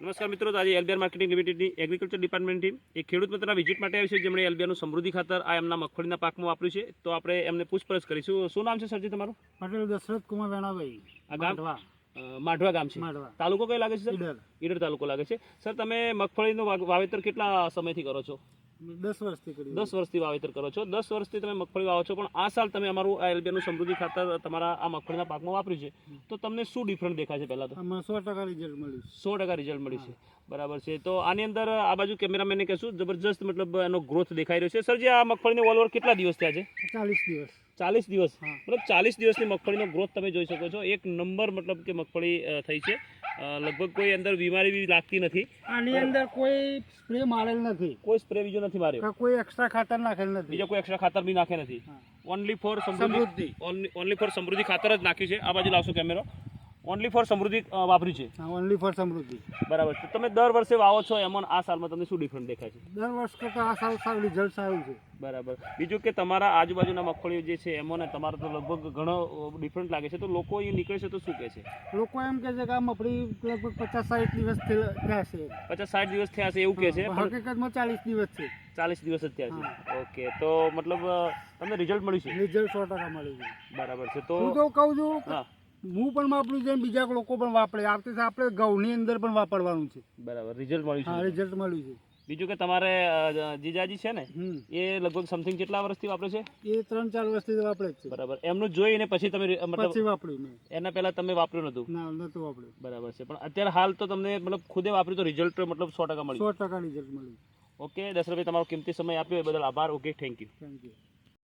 નમસ્કાર મિત્રો આજે એલબીઆર માર્કેટિંગ લિમિટેડની એગ્રીકલ્ચર ડિપાર્ટમેન્ટ ટીમ એક ખેડૂત મિત્રના વિઝિટ માટે આવી છે જેમણે એલબીઆરનું સમૃદ્ધિ ખાતર આ એમના મગફળીના પાકમાં વાપર્યું છે. તો આપણે એમને પૂછપરછ કરીશું. શું નામ છે સરજી તમારું? પટેલ દશરથ કુમાર વેણાભાઈ આ ગામ? માઢવા. ગામ છે. તાલુકો કયો લાગે છે સર ઈડર. તાલુકો લાગે છે. સર તમે મગફળીનું વાવેતર કેટલા સમયથી કરો છો? દસ વર્ષથી કરી દસ વર્ષથી વાવેતર કરો છો. દસ વર્ષથી તમે મગફળી વાવો છો પણ આ સાલ તમે અમારું આ એલબીઆરનું સમૃદ્ધિ ખાતર તમારા આ મગફળીના પાકમાં વાપર્યું છે. તો તમને શું ડિફરન્ટ દેખાય છે પહેલાં તો? આમાં સો ટકા રિઝલ્ટ મળ્યું સો ટકા રિઝલ્ટ મળ્યું છે. બરાબર છે. તો આની અંદર આ બાજુ કેમેરામેનને કહેશું જબરજસ્ત મતલબ એનો ગ્રોથ દેખાઈ રહ્યો છે. સર જે આ મગફળીની ઓલ ઓવર કેટલા દિવસ થયા છે? ચાલીસ દિવસ. ચાલીસ દિવસ? મતલબ ચાલીસ દિવસની મગફળીનો ગ્રોથ તમે જોઈ શકો છો. એક નંબર મતલબ કે મગફળી થઈ છે. લગભગ કોઈ અંદર બીમારી બી લાગતી નથી. આની અંદર કોઈ સ્પ્રે મારેલ નથી. કોઈ સ્પ્રે બીજો નથી. માર્યો. કોઈ એક્સ્ટ્રા ખાતર નાખેલ નથી. બીજો કોઈ એક્સ્ટ્રા ખાતર બી નાખે નથી. Only for Samruddhi. Only for Samruddhi ખાતર જ નાખ્યું છે. આ બાજુ લાવશો કેમેરો ઓનલી ફોર સમૃદ્ધિ વાપર્યું છે? ઓનલી ફોર સમૃદ્ધિ. બરાબર. છે તમે દર વર્ષે વાવો છો એમાં આ સાલમાં તમને શું ડિફરન્ટ દેખાય છે? દર વર્ષ કરતાં આ સાલ સારું રિઝલ્ટ સારું છે. બરાબર. બીજું કે તમારા આજુબાજુના મગફળીઓ જે છે એમાં તમારે તો લગભગ ઘણો ડિફરન્ટ લાગે છે. તો લોકો અહીં નીકળે છે તો શું કહે છે? લોકો એમ કહે છે કે આ મફળી લગભગ પચાસ સાઠ દિવસ થયા છે. પચાસ સાઠ દિવસ થયા છે એવું કહે છે હકીકતમાં ચાલીસ દિવસ છે. ચાલીસ દિવસ જ થયા છે. ઓકે. તો મતલબ તમને રિઝલ્ટ મળ્યું છે? રિઝલ્ટ સો ટકા મળ્યું છે. બરાબર છે. તો હું તો કહું છું હા પણ વાપરું છું બીજા લોકો પણ વાપરે. આવતી આપણે ઘઉંની અંદર પણ વાપરવાનું છે. બરાબર રિઝલ્ટ મળ્યું હા છે રિઝલ્ટ મળ્યું છે. બીજું કે તમારે જીજાજી છે ને એ લગભગ સમથિંગ કેટલા વર્ષથી વાપરે છે? એ ત્રણ ચાર વર્ષથી વાપરે છે. બરાબર એમનું જોઈને પછી તમે મતલબ પછી વાપર્યું એના પહેલા તમે વાપર્યું નતું ના નતું વાપર્યું. બરાબર છે પણ અત્યારે હાલ તો તમને મતલબ ખુદે વાપર્યું તો રિઝલ્ટ મતલબ સો ટકા મળ્યું. સો ટકા રિઝલ્ટ મળ્યું. ઓકે દશરથભાઈ તમારો કિંમતી સમય આપ્યો એ બદલ આભાર. Okay thank you thank you